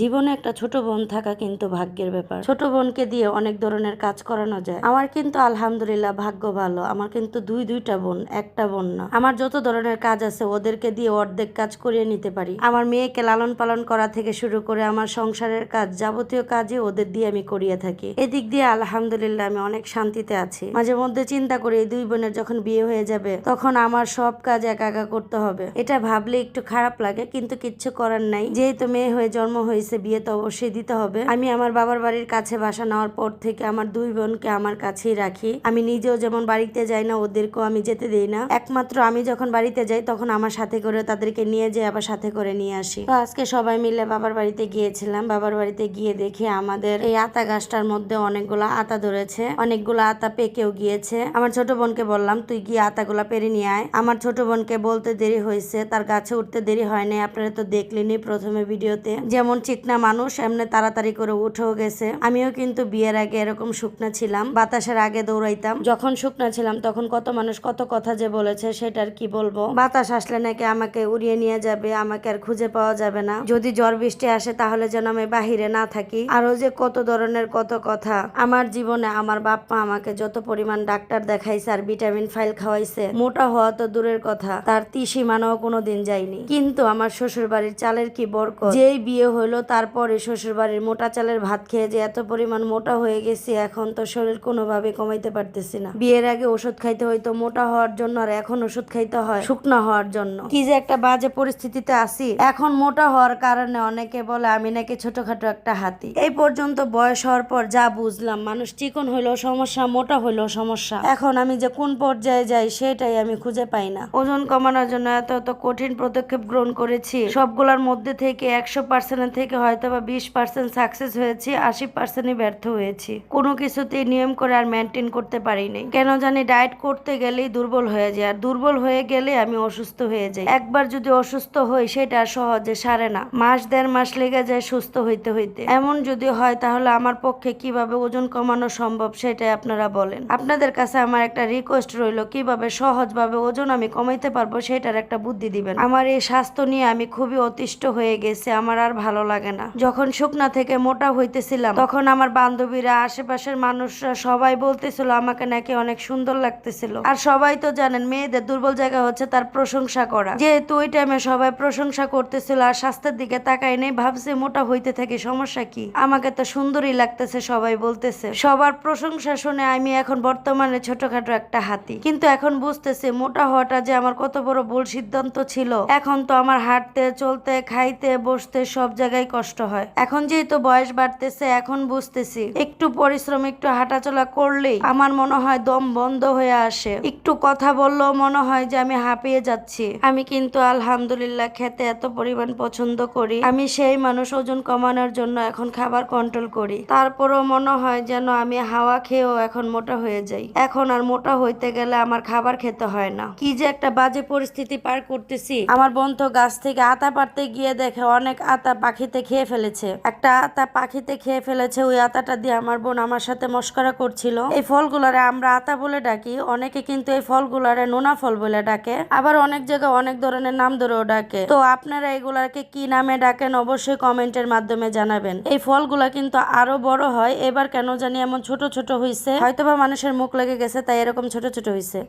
জীবনে একটা ছোট বোন থাকা কিন্তু ভাগ্যের ব্যাপার। ছোট বোনকে দিয়ে অনেক ধরনের কাজ করানো যায়। আমার কিন্তু আলহামদুলিল্লাহ ভাগ্য ভালো। আমার কিন্তু দুই দুইটা বোন, একটা বোন না। আমার যত ধরনের কাজ আছে, ওদেরকে দিয়ে অর্ধেক কাজ করিয়ে নিতে পারি। আমার মেয়েকে লালন পালন করা থেকে শুরু করে আমার সংসারের কাজ যাবতীয় কাজই ওদের দিয়ে আমি করিয়ে থাকি। এদিক দিয়ে আলহামদুলিল্লাহ আমি অনেক শান্তিতে আছি। মাঝে মধ্যে চিন্তা করি, এই দুই বোনের যখন বিয়ে হয়ে যাবে, তখন আমার সব কাজ একা একা করতে হবে। এটা ভাবলে একটু খারাপ লাগে, কিন্তু কিচ্ছু করার নাই। যেহেতু মেয়ে হয়ে জন্ম হয়েছে, বিয়ে তো অবশ্যই দিতে হবে। আমি আমার বাবার বাড়ির কাছে বাসা নেওয়ার পর থেকে আমার দুই বোনকে আমার কাছেই রাখি। আমি নিজেও যেমন বাড়িতে যাই না, ওদেরকেও আমি যেতে দেই না। একমাত্র আমি যখন বাড়িতে যাই, তখন আমার সাথে করে তাদেরকে নিয়ে যাই আবার সাথে করে নিয়ে আসি। তো আজকে সবাই মিলে বাবার বাড়িতে গিয়েছিলাম। বাবার বাড়িতে গিয়ে দেখি আমাদের এই আতা গাছটার মধ্যে অনেকগুলো আতা ধরেছে। অনেকগুলো আতা পেকেও গিয়েছে। আমার ছোট বোনকে বললাম, তুই গিয়ে আতাগুলা পেরে নিয়ে আয়। আমার ছোট বোনকে বলতে দেরি হয়েছে। তার গাছে উঠতে দেরি হয় নাই। আপনারা তো দেখলেনি প্রথমে ভিডিওতে। যেমন চিকনা মানুষ, এমনি তাড়াতাড়ি করে উঠেও গেছে। আমিও কিন্তু বিয়ের আগে এরকম শুকনা ছিলাম, বাতাসের আগে দৌড়াইতাম। যখন শুকনা ছিলাম, তখন কত মানুষ কত কথা যে বলেছে, সেটার কি বলব? বাতাস আসলে নাকি আমাকে উড়িয়ে নিয়ে যাবে, আমাকে আর খুঁজে পাওয়া যাবে না। যদি ঝড় বৃষ্টি আসে, তাহলে যেন আমি বাহিরে না থাকি। আরও যে কত ধরনের কত কথা। আমার জীবনে আমার বাপ্পা আমাকে যত পরিমাণ ডাক্তার দেখাইছে আর ভিটামিন ফাইল খাওয়াইছে, মোটা হওয়া তো দূরের কথা। তার ত্রিসীমানাও কোনোদিন যায়নি। কিন্তু আমার শ্বশুর বাড়ির চালের কি বরকত? যেই বিয়ে হলো তারপরে শ্বশুর বাড়ির মোটা চালের ভাত খেয়ে যে এত পরিমাণ মোটা হয়ে গেছি, এখন তো শরীর কোনোভাবে কমাইতে পারতেছি না। বিয়ের আগে ওষুধ খাইতে হয়তো মোটা হওয়ার জন্য আর এখন ওষুধ খাইতে হয় শুকনো হওয়ার জন্য। কি যে একটা বাজে পরিস্থিতিতে আছি, এখন মোটা হওয়ার কারণে অনেকে বলে আমি নাকি ছোটখাটো একটা হাতি। এই পর্যন্ত বয়স হওয়ার পর যা বুঝলাম, মানুষ চিকন হইলেও সমস্যা, মোটা হইলেও সমস্যা। এখন আমি যে কোন পর্যায়ে যাই সেটাই আমি খুঁজে পাই না। ওজন কমানোর জন্য এত এত কঠিন পদক্ষেপ গ্রহণ করেছি, সবগুলোর মধ্যে থেকে একশো পার্সেন্ট থেকে হয়তো বা বিশ পার্সেন্ট সাকসেস হয়েছি, আশি পার্সেন্টই ব্যর্থ হয়েছি। কোনো কিছুতেই নিয়ম করে আর মেনটেন করতে পারিনি। কেন জানি ডায়েট করতে গেলেই দুর্বল হয়ে যায়। আর দুর্বল হয়ে গেলে আমি অসুস্থ হয়ে যাই। একবার যদি অসুস্থ হই, সেটা সহজে সারে না। মাস, দেড় মাস লেগে যায় সুস্থ হইতে হইতে। এমন যদি হয়, তাহলে আমার পক্ষে কীভাবে ওজন কমানো সম্ভব, সেটাই আপনারা বলেন। আপনাদের কাছে আমার একটা রিকোয়েস্ট রইল, কীভাবে সহজভাবে ওজন আমি কমাইতে পারব, সেটার একটা বুদ্ধি দিবেন। আমার এই স্বাস্থ্য নিয়ে আমি খুবই অতিষ্ঠ হয়ে গেছে। আমার আর ভালো লাগে না। যখন শুকনা থেকে মোটা হইতেছিলাম, তখন আমার বান্ধবীরা, আশেপাশের মানুষরা সবাই বলতেছিল আমাকে নাকি অনেক সুন্দর লাগতেছিল। আর সবাই তো জানেন, মেয়েদের দুর্বল জায়গা হচ্ছে তার প্রশংসা করা। যেহেতু ওই টাইমে সবাই প্রশংসা করতেছিল আর স্বাস্থ্যের দিকে তাকাই নেই, ভাবছে মোটা হইতে থাকি সমস্যা কি? আমাকে তো সুন্দরই লাগতেছে, সবাই বলতেছে। সবার প্রশংসা শুনে আমি এখন বর্তমানে ছোটখাটো একটা হাতি। কিন্তু এখন বুঝতেছে মোটা হওয়াটা যে আমার কত বড় ভুল সিদ্ধান্ত ছিল। এখন তো আমার হাঁটতে, চলতে, খাইতে, বসতে সব জায়গায় কষ্ট হয়। এখন যেহেতু বয়স বাড়তেছে, এখন বুঝতেছি। একটু পরিশ্রম, একটু হাঁটাচলা করলেই আমার মনে হয় দম বন্ধ হয়ে আসে। একটু কথা বললেও মনে হয় যে আমি হাঁপিয়ে যাচ্ছি। আমি কিন্তু আলহামদুলিল্লাহ খেতে এত পরিমাণ পছন্দ করি। আমি সেই মানুষ ওজন কমানোর জন্য এখন খাবার কন্ট্রোল করি। তারপরও মনে হয় যেন আমি হাওয়া খেয়েও এখন মোটা হয়ে যাই। এখন আর মোটা হইতে গেলে আমার খাবার খেতে হয় না। কি যে একটা বাজে পরিস্থিতি পার করতেছি। আমার বোন তো গাছ থেকে আতা পারতে গিয়ে দেখে অনেক আতা পাখিতে খেয়ে ফেলেছে। একটা আতা পাখিতে খেয়ে ফেলেছে, ওই আতাটা দিয়ে আমার বোন আমার সাথে মস্করা করছিল। এই ফলগুলারে আমরা আতা বলে ডাকি, অনেকে কিন্তু এই ফলগুলারে নোনা ফল বলে ডাকে, আবার অনেক জায়গায় অনেক ধরনের নাম ধরেও ডাকে। তো আপনারা এগুলাকে কি নামে ডাকেন অবশ্যই কমেন্টের মাধ্যমে জানাবেন। এই ফলগুলা কিন্তু আরও বড় হয়, এবার কেন জানি এমন ছোট ছোট হইছে, হয়তোবা মানুষের মুখ লেগে গেছে, তাই এরকম ছোট ছোট হইছে।